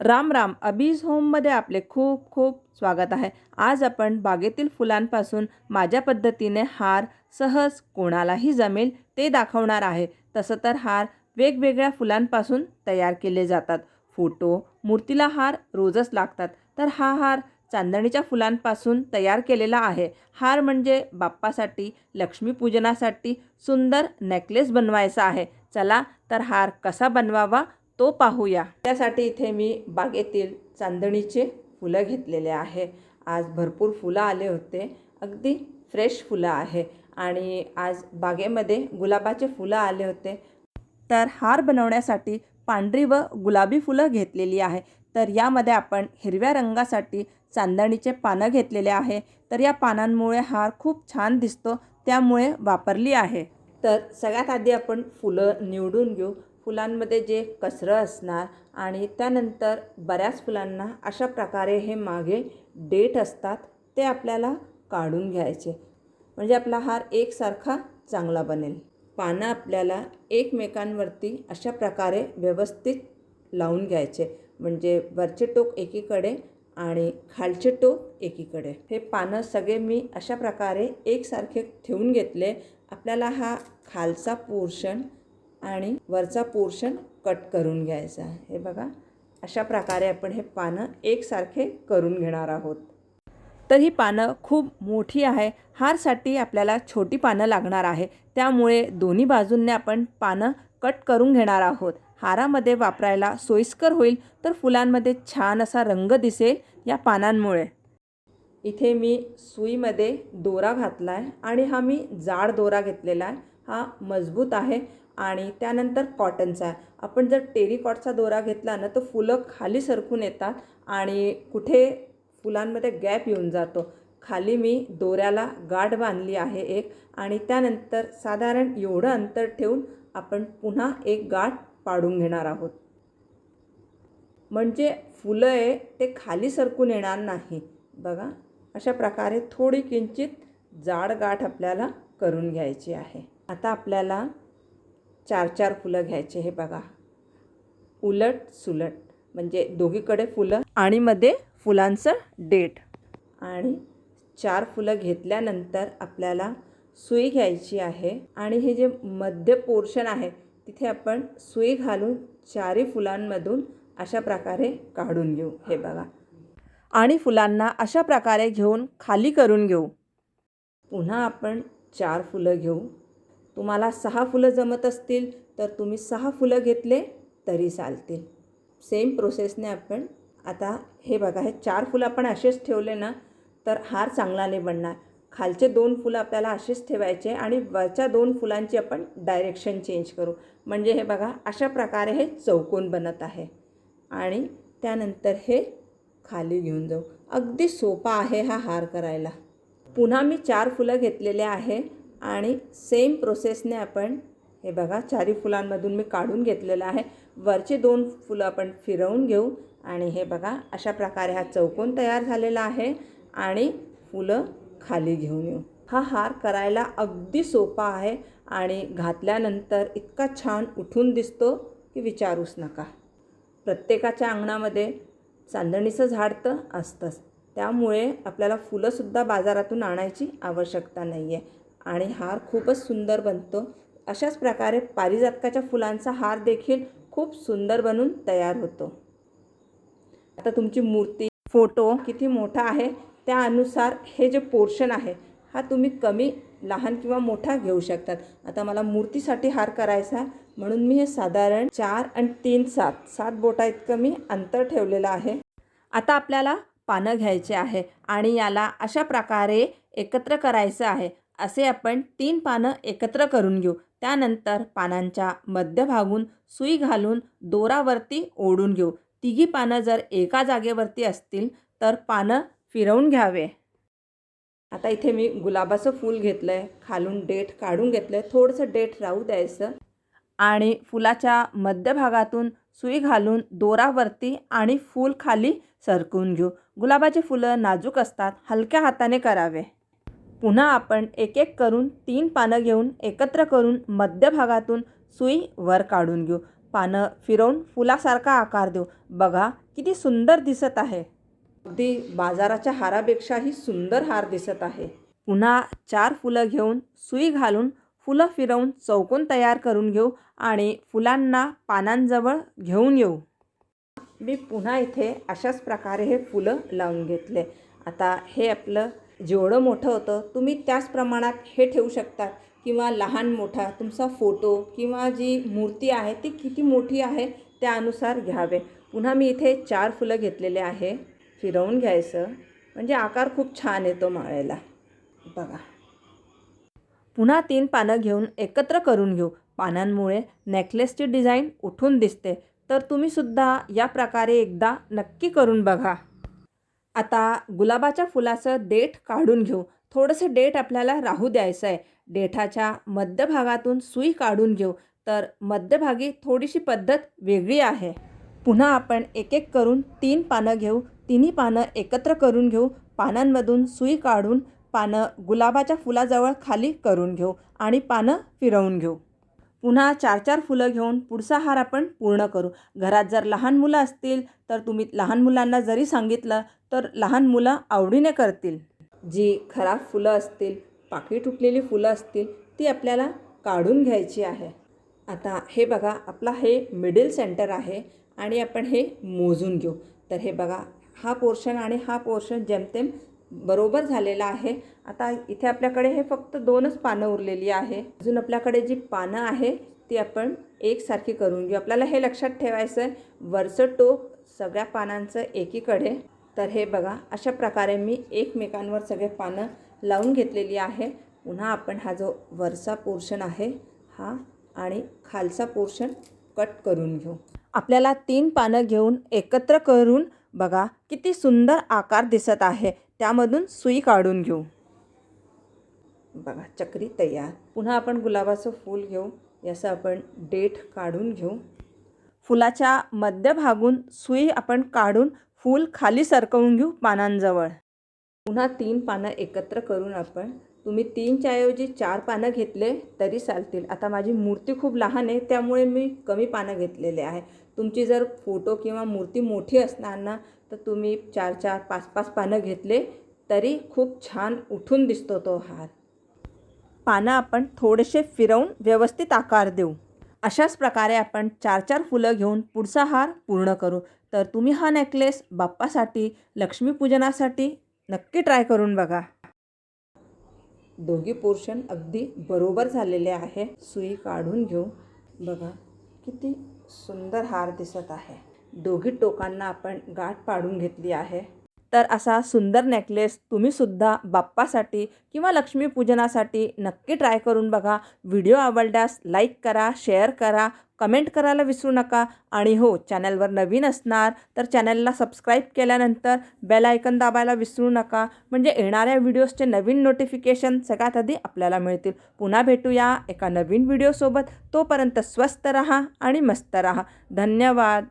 राम राम. अबीज होममध्ये आपले खूप खूप स्वागत आहे. आज आपण बागेतील फुलांपासून माझ्या पद्धतीने हार सहज कोणालाही जमेल ते दाखवणार आहे. तसं तर हार वेगवेगळ्या फुलांपासून तयार केले जातात. फोटो मूर्तीला हार रोजच लागतात. तर हा हार चांदणीच्या फुलांपासून तयार केलेला आहे. हार म्हणजे बाप्पासाठी लक्ष्मीपूजनासाठी सुंदर नेकलेस बनवायचा आहे. चला तर हार कसा बनवावा तो पाहूया. त्यासाठी इथे मी बागेतील चांदणीचे फुलं घेतलेले आहे. आज भरपूर फुलं आले होते. अगदी फ्रेश फुलं आहे. आणि आज बागेमध्ये गुलाबाचे फुलं आले होते. तर हार बनवण्यासाठी पांढरी व गुलाबी फुलं घेतलेली आहे. तर यामध्ये आपण हिरव्या रंगासाठी चांदणीचे पानं घेतलेले आहे. तर या पानांमुळे हार खूप छान दिसतो. त्यामुळे वापरली आहे. तर सगळ्यात आधी आपण फुलं निवडून घेऊ. फुलांमध्ये जे कसरं असणार आणि त्यानंतर बऱ्याच फुलांना अशा प्रकारे हे मागे डेट असतात ते आपल्याला काढून घ्यायचे. म्हणजे आपला हार एकसारखा चांगला बनेल. पानं आपल्याला एकमेकांवरती अशा प्रकारे व्यवस्थित लावून घ्यायचे. म्हणजे वरचे टोक एकीकडे आणि खालचे टोक एकीकडे. हे पानं सगळे मी अशा प्रकारे एकसारखे ठेवून घेतले. आपल्याला हा खालचा पोर्शन आणि वरचा पोर्शन कट करून घ्यायचा हे बघा अशा प्रकारे आपण हे पानं एकसारखे करून घेणार आहोत. तर ही पानं खूप मोठी आहे. हारसाठी आपल्याला छोटी पानं लागणार आहे. त्यामुळे दोन्ही बाजूंनी आपण पानं कट करून घेणार आहोत. हारामध्ये वापरायला सोयीस्कर होईल तर फुलांमध्ये छान असा रंग दिसेल या पानांमुळे. इथे मी सुईमध्ये दोरा घातला आहे आणि हा मी जाड दोरा घेतलेला आहे. हा मजबूत आहे. आणि त्यानंतर कॉटनचा आहे. आपण जर टेरिकॉटचा दोरा घेतला ना तर फुलं खाली सरकून येतात आणि कुठे फुलांमध्ये गॅप येऊन जातो. खाली मी दोऱ्याला गाठ बांधली आहे एक आणि त्यानंतर साधारण एवढं अंतर ठेवून आपण पुन्हा एक गाठ पाडून घेणार आहोत. म्हणजे फुलं आहे ते खाली सरकून येणार नाही. बघा अशा प्रकारे थोडी किंचित जाड गाठ आपल्याला करून घ्यायची आहे. आता आपल्याला चार चार फुलं घ्यायचे हे बघा. उलट सुलट. म्हणजे दोघीकडे फुलं आणि मध्ये फुलांचं डेट. आणि चार फुलं घेतल्यानंतर आपल्याला सुई घ्यायची आहे. आणि हे जे मध्य पोर्शन आहे तिथे आपण सुई घालून चारही फुलांमधून अशा प्रकारे काढून घेऊ. हे बघा. आणि फुलांना अशा प्रकारे घेऊन खाली करून घेऊ. पुन्हा आपण चार फुलं घेऊ. तुम्हाला सहा फुलं जमत असतील तर तुम्ही सहा फुलं घेतले तरी चालतील. सेम प्रोसेसने आपण आता हे बघा हे चार फुलं आपण असेच ठेवले ना तर हार चांगला नाही बनणार. खालचे दोन फुलं आपल्याला असेच ठेवायचे आणि वरच्या दोन फुलांची आपण डायरेक्शन चेंज करू. म्हणजे हे बघा अशा प्रकारे हे चौकोन बनत आहे. आणि त्यानंतर हे खाली घेऊन जाऊ. अगदी सोपा आहे हा हार करायला. पुन्हा मी चार फुलं घेतलेले आहे. आणि सेम प्रोसेसने आपण हे बघा चारी फुलांमधून मी काढून घेतलेलं आहे. वरचे दोन फुलं आपण फिरवून घेऊ. आणि हे बघा अशा प्रकारे हा चौकोन तयार झालेला आहे. आणि फुलं खाली घेऊन येऊ. हा हार करायला अगदी सोपा आहे. आणि घातल्यानंतर इतका छान उठून दिसतो की विचारूच नका. प्रत्येकाच्या अंगणामध्ये चांदणीचं झाड तर असतंच. त्यामुळे आपल्याला फुलंसुद्धा बाजारातून आणायची आवश्यकता नाही आहे आणि हार खूपच सुंदर बनतो. अशाच प्रकारे पारिजातकाच्या फुलांचा हार देखील खूप सुंदर बनून तयार होतो. आता तुमची मूर्ती फोटो किती मोठा आहे त्यानुसार हे जे पोर्शन आहे हा तुम्ही कमी लहान किंवा मोठा घेऊ शकतात. आता मला मूर्तीसाठी हार करायचा म्हणून मी हे साधारण चार आणि तीन सात सात बोटा इतकं मी अंतर ठेवलेलं आहे. आता आपल्याला पानं घ्यायचे आहे आणि याला अशा प्रकारे एकत्र करायचं आहे. असे आपण तीन पानं एकत्र करून घेऊ. त्यानंतर पानांच्या मध्यभागून सुई घालून दोरावरती ओढून घेऊ. तिघी पानं जर एका जागेवरती असतील तर पानं फिरवून घ्यावे. आता इथे मी गुलाबाचं फूल घेतलं आहे खालून डेट काढून घेतलं आहे थोडंसं डेट राहू द्यायचं. आणि फुलाच्या मध्यभागातून सुई घालून दोरावरती आणि फूल खाली सरकवून घेऊ. गुलाबाची फुलं नाजूक असतात. हलक्या हाताने करावे. पुन्हा आपण एक एक करून तीन पानं घेऊन एकत्र करून मध्यभागातून सुई वर काढून घेऊ. पानं फिरवून फुलासारखा आकार देऊ. बघा किती सुंदर दिसत आहे. अगदी बाजाराच्या हारापेक्षाही सुंदर हार दिसत आहे. पुन्हा चार फुलं घेऊन सुई घालून फुलं फिरवून चौकोन तयार करून घेऊ आणि फुलांना पानांजवळ घेऊन येऊ. मी पुन्हा इथे अशाच प्रकारे हे फुलं लावून घेतले. आता हे आपलं जेवढं मोठं होतं तुम्ही त्याच प्रमाणात हे ठेवू शकता किंवा लहान मोठा तुमचा फोटो किंवा जी मूर्ती आहे ती किती मोठी आहे त्यानुसार घ्यावे. पुन्हा मी इथे चार फुलं घेतलेले आहे. फिरवून घ्यायचं. म्हणजे आकार खूप छान येतो माळेला. बघा. पुन्हा तीन पानं घेऊन एकत्र करून घेऊ. पानांमुळे नेकलेसची डिझाईन उठून दिसते. तर तुम्हीसुद्धा या प्रकारे एकदा नक्की करून बघा. आता गुलाबाच्या फुलाचं देठ काढून घेऊ. थोडंसं देठ आपल्याला राहू द्यायचं आहे. देठाच्या मध्यभागातून सुई काढून घेऊ. तर मध्यभागी थोडीशी पद्धत वेगळी आहे. पुन्हा आपण एक एक करून तीन पानं घेऊ. तिन्ही पानं एकत्र करून घेऊ. पानांमधून सुई काढून पानं गुलाबाच्या फुलाजवळ खाली करून घेऊ आणि पानं फिरवून घेऊ. पुन्हा चार चार फुलं घेऊन पुढचा हार आपण पूर्ण करू. घरात जर लहान मुलं असतील तर तुम्ही लहान मुलांना जरी सांगितलं तर लहान मुलं आवडीने करतील. जी खराब फुलं असतील पाकळी तुटलेली फुलं असतील ती आपल्याला काढून घ्यायची आहे. आता हे बघा आपला हे मिडिल सेंटर आहे आणि आपण हे मोजून घेऊ. तर हे बघा हा पोर्शन आणि हा पोर्शन जेमतेम बरोबर झालेला आहे. आता इथे आपल्याकडे हे फक्त दोनच पानं उरलेली आहे. अजून आपल्याकडे जी पानं आहे ती आपण एकसारखी करून घेऊ. आपल्याला हे लक्षात ठेवायचं आहे वरचं टोक सगळ्या पानांचं एकीकडे. तर हे बघा अशा प्रकारे मी एकमेकांवर सगळे पानं लावून घेतलेली आहे. पुन्हा आपण हा जो वरचा पोर्शन आहे हा आणि खालचा पोर्शन कट करून घेऊ. आपल्याला तीन पानं घेऊन एकत्र करून बघा किती सुंदर आकार दिसत आहे. त्यामधून सुई काढून घेऊ. बघा चक्री तयार. पुन्हा आपण गुलाबाचं फूल घेऊ. याचं आपण डेठ काढून घेऊ. फुलाच्या मध्यभागून सुई आपण काढून फूल खाली सरकवून घेऊ पानांजवळ. पुन्हा तीन पानं एकत्र करून आपण तुम्ही तीनच्या ऐवजी चार पानं घेतले तरी चालतील. आता माझी मूर्ती खूप लहान आहे त्यामुळे मी कमी पानं घेतलेले आहे. तुमची जर फोटो किंवा मूर्ती मोठी असणार ना तर तुम्ही चार चार पाच पाच पानं घेतले तरी खूप छान उठून दिसतो तो हार. पानं आपण थोडेसे फिरवून व्यवस्थित आकार देऊ. अशाच प्रकारे आपण चार चार फुलं घेऊन पुढचा हार पूर्ण करू. तर तुम्ही हा नेकलेस बाप्पासाठी लक्ष्मीपूजनासाठी नक्की ट्राय करून बघा. दोघी पोर्शन अगदी बरोबर झालेले आहे. सुई काढून घेऊ. बघा किती सुंदर हार दिसत आहे. दोघी टोकांना आपण गाठ पाडून घेतली आहे. तर असा सुंदर नेकलेस तुम्हीसुद्धा बाप्पासाठी किंवा लक्ष्मीपूजनासाठी नक्की ट्राय करून बघा. व्हिडिओ आवडल्यास लाईक करा शेअर करा कमेंट करायला विसरू नका. आणि हो चॅनलवर नवीन असणार तर चॅनलला सबस्क्राईब केल्यानंतर बेल आयकन दाबायला विसरू नका. म्हणजे येणाऱ्या व्हिडिओजचे नवीन नोटिफिकेशन सगळ्यात आधी आपल्याला मिळतील. पुन्हा भेटूया एका नवीन व्हिडिओसोबत तोपर्यंत स्वस्त रहा आणि मस्त रहा. धन्यवाद.